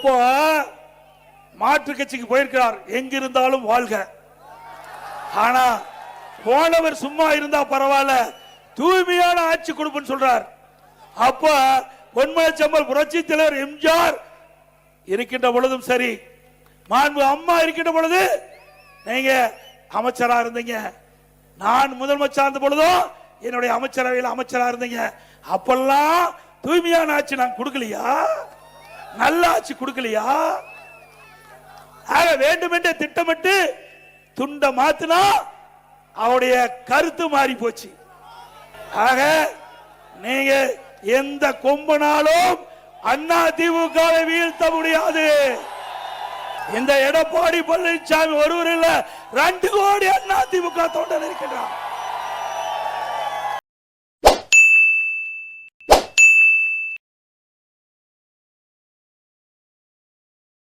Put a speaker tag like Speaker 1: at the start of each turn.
Speaker 1: அப்போ மாற்று கட்சிக்கு போயிருக்கிறார்? எங்கிருந்தாலும் வாழ்க. ஆனா போனவர் சும்மா இருந்தா பரவாயில்ல. தூய்மையான ஆட்சி கொடுப்புன்னு சொல்றார். அப்ப செம்மல் புரட்சி தலைவர் எம்ஜிஆர் இருக்கின்ற பொழுதும் சரி மாண்பு அம்மா இருக்கின்ற பொழுது நீங்க அமைச்சரா இருந்தீங்க. நான் முதலமைச்சா இருந்த பொழுதும் என்னுடைய அமைச்சரவையில் அமைச்சரா இருந்தீங்க. அப்பெல்லாம் தூய்மையான ஆட்சி நான் கொடுக்கலையா? நல்லாச்சு கொடுக்கலையா? ஆக வேண்டுமென்றே திட்டமிட்டு துண்ட மாத்தினா அவருடைய கருத்து மாறி போச்சு. ஆக நீங்க எந்த கொம்பனாலும் அண்ணா திமுக வீழ்த்த முடியாது. இந்த எடப்பாடி பழனிசாமி ஒருவர் இல்ல ரெண்டு கோடி அண்ணா திமுக தொண்டர் இருக்கின்றார்.